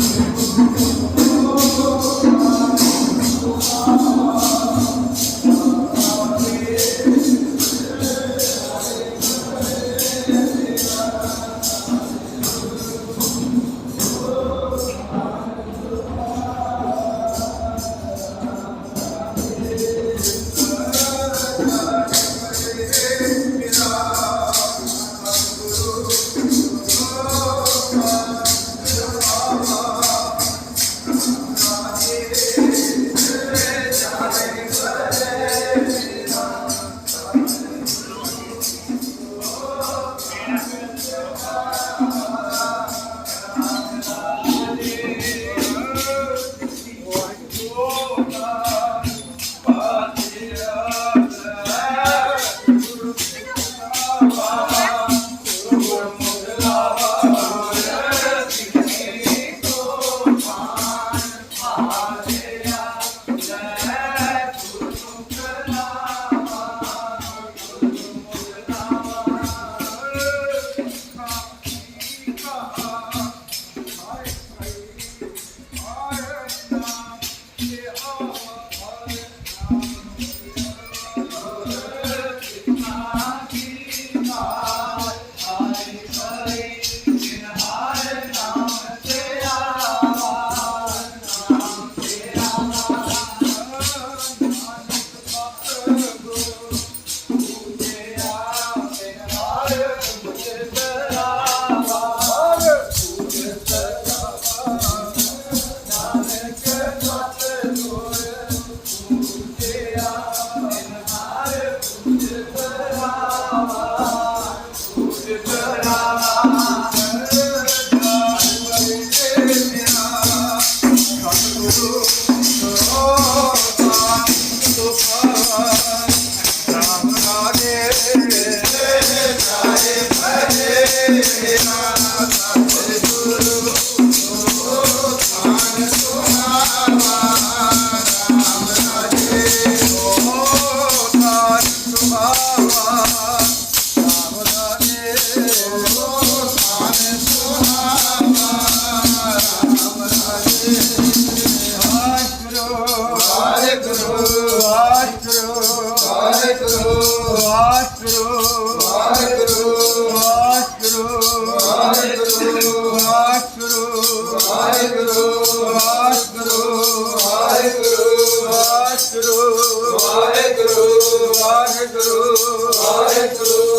すみません。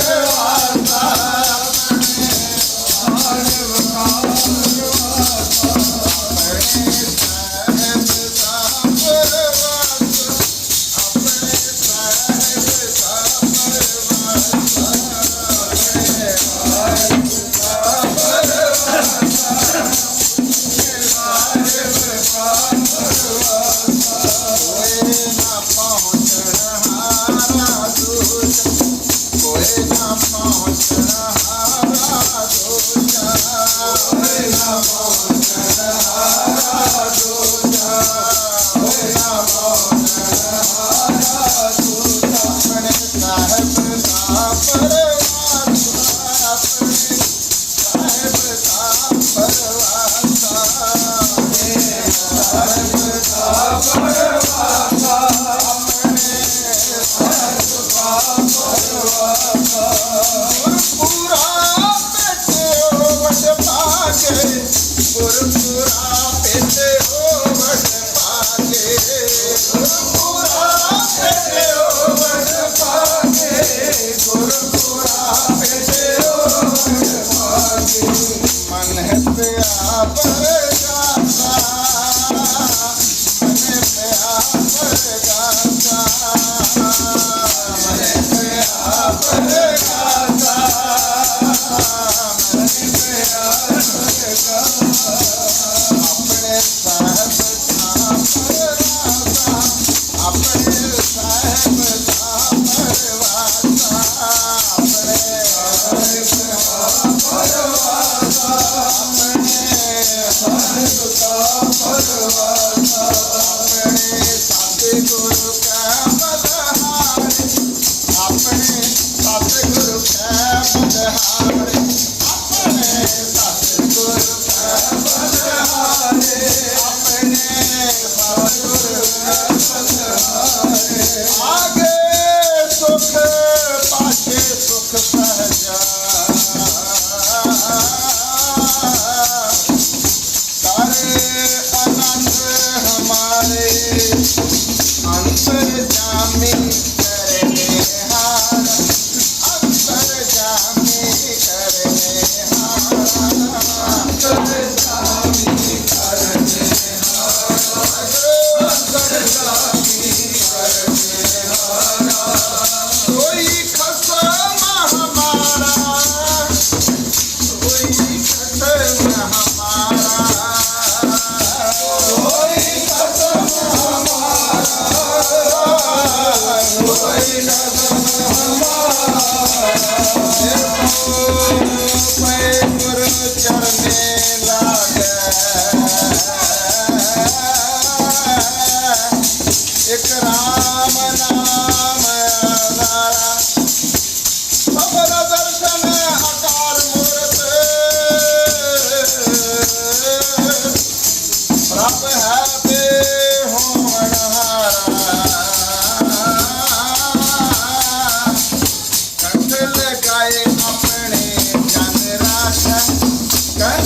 Hallelujah. ਕੋਏ ਨਾ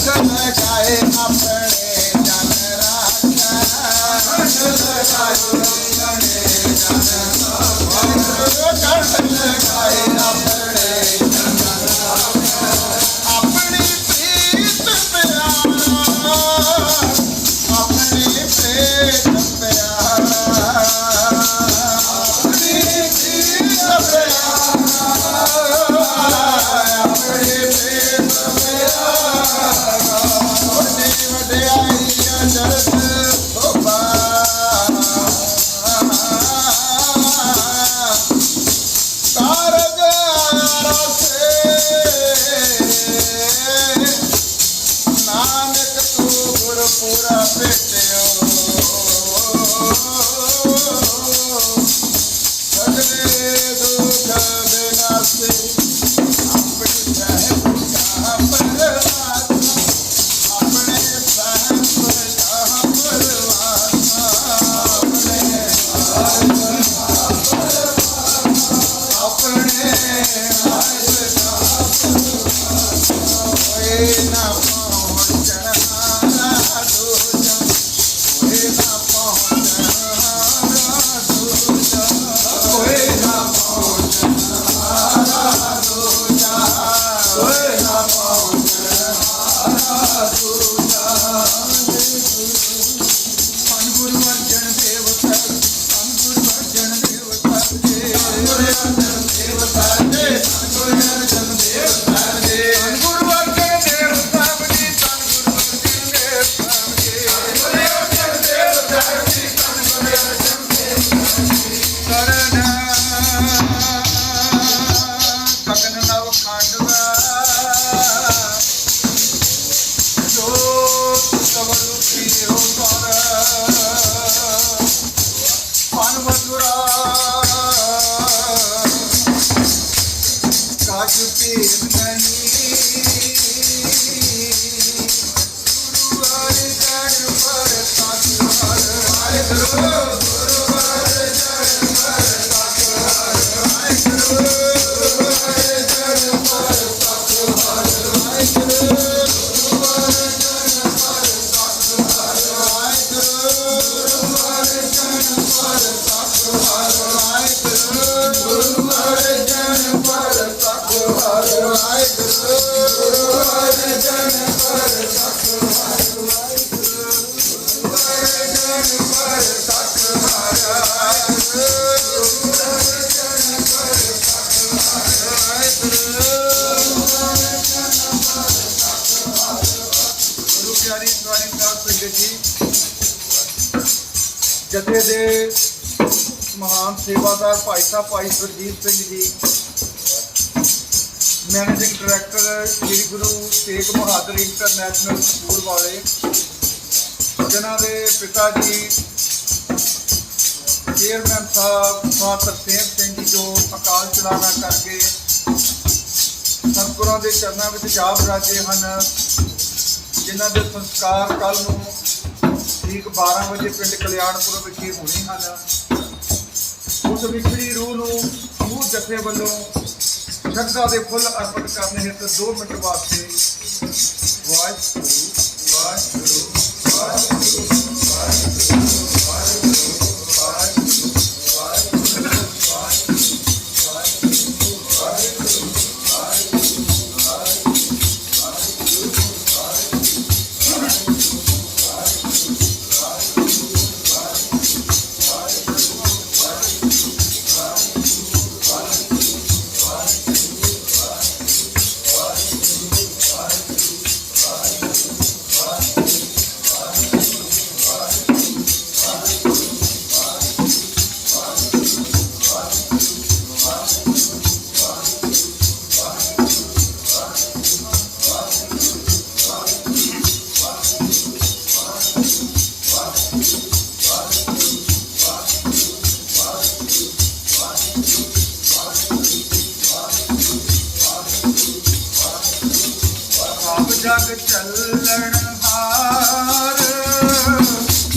ਰੋਸ਼ਨ ਗਾਏ ਆਪਣੇ ਜਨ ਰੱਖਾ ਰੋਸ਼ਨ ਗਾਏ ਆਪਣੇ ਜਨ ਰੱਖਾ ਰੋਸ਼ਨ ਗਾਏ ਆਪਣੇ ਜਨ ਰੱਖਾ ਆਪਣੀ ਪ੍ਰੀਤ ਪਿਆਰਾ ਆਪਣੀ ਪ੍ਰੀਤ ਪਿਆਰਾ ਆਪਣੀ ਪ੍ਰੀਤ ਪਿਆਰਾ ਆਪਣੀ ਪ੍ਰੀਤ Deus. ਜਥੇ ਦੇ ਮਹਾਨ ਸੇਵਾਦਾਰ ਭਾਈ ਸਾਹਿਬ, ਭਾਈ Surjit Singh ji managing director Sri Guru Tegh Bahadur international school ਵਾਲੇ, ਜਿਨ੍ਹਾਂ ਦੇ ਪਿਤਾ ਜੀ ਚੇਅਰਮੈਨ ਸਾਹਿਬ ਸਾਹ ਤਰਸੇਮ ਸਿੰਘ ਜੀ ਜੋ ਅਕਾਲ ਚਲਾਣਾ ਕਰਕੇ ਸਤਿਗੁਰਾਂ ਦੇ ਚਰਨਾਂ ਵਿੱਚ ਜਾ ਰਾਜੇ ਹਨ, ਜਿਨ੍ਹਾਂ ਦੇ ਸੰਸਕਾਰ ਕੱਲ ਨੂੰ ਠੀਕ 12 ਵਜੇ ਪਿੰਡ ਕਲਿਆਣਪੁਰ ਵਿਖੇ ਹੋਣੇ ਹਨ। ਉਸ ਵਿਛੜੀ ਰੂਹ ਨੂੰ ਸਮੂਹ ਜਥੇ ਵੱਲੋਂ ਸ਼ਰਧਾ ਦੇ ਫੁੱਲ ਅਰਪਣ ਕਰਨ ਹਿੱਤ 2 ਮਿੰਟ ਵਾਸਤੇ ਵਾਹਿਗੁਰੂ ਵਾਹਿਗੁਰੂ ਵਾਹਿਗੁਰੂ ਚੱਲਣ ਹਾਰ,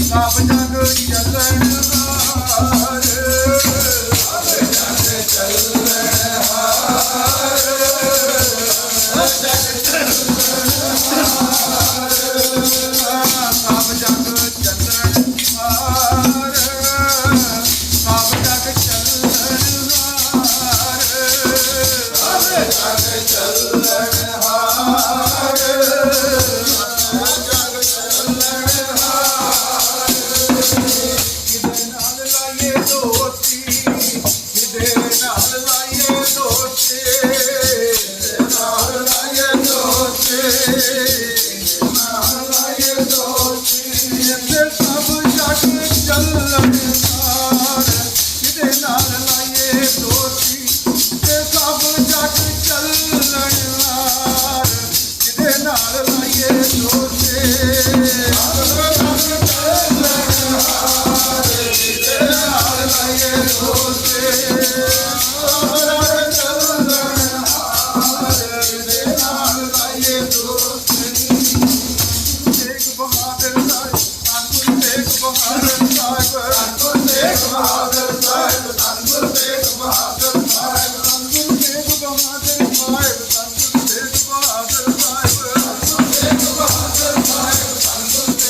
ਸਭ ਜਗ ਚੱਲਣ ਹਾਰ। ਸਭ ਜਗ ਚੱਲਣ ਹਾਰ, ਸਭ ਜਗ ਚੱਲਣ ਹਾਰ। ਸਭ ਜਗ ਚੱਲਣ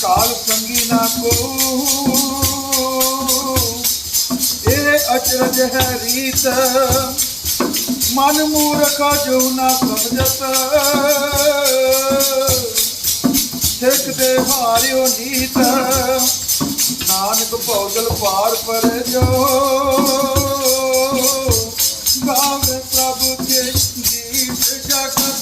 ਕਾਲ ਸੰਗੀ ਨਾ ਕੋ। ਇਹ ਅਚਰਜ ਹੈ ਰੀਤ। ਮਨ ਮੂਰਖਾ ਜੋ ਨਾ ਸਮਝਤ। ਸਿੱਖ ਦੇ ਹਾਰਿਓ ਨੀਤ। ਨਾਨਕ ਭੌਗਲ ਪਾਰ ਪਰ ਜੋ ਗਾਵੇ ਪ੍ਰਭ ਕੇ ਜੀਵ ਜਗਤ।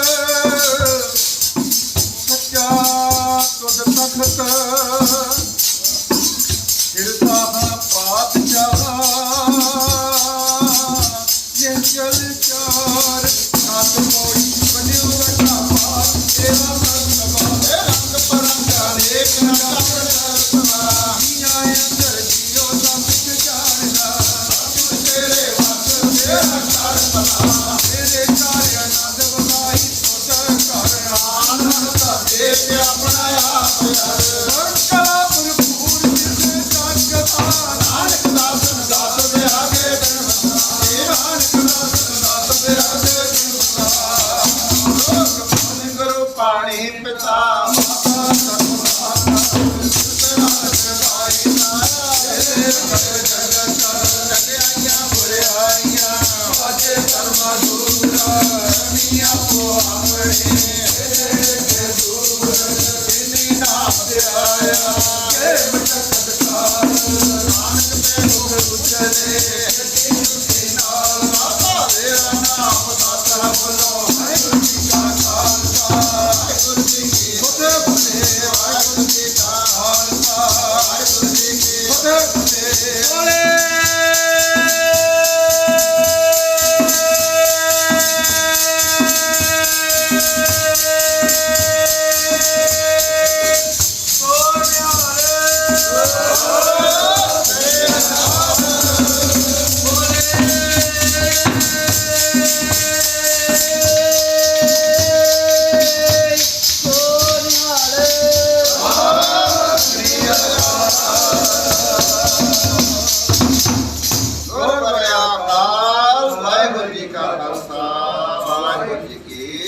Yeah.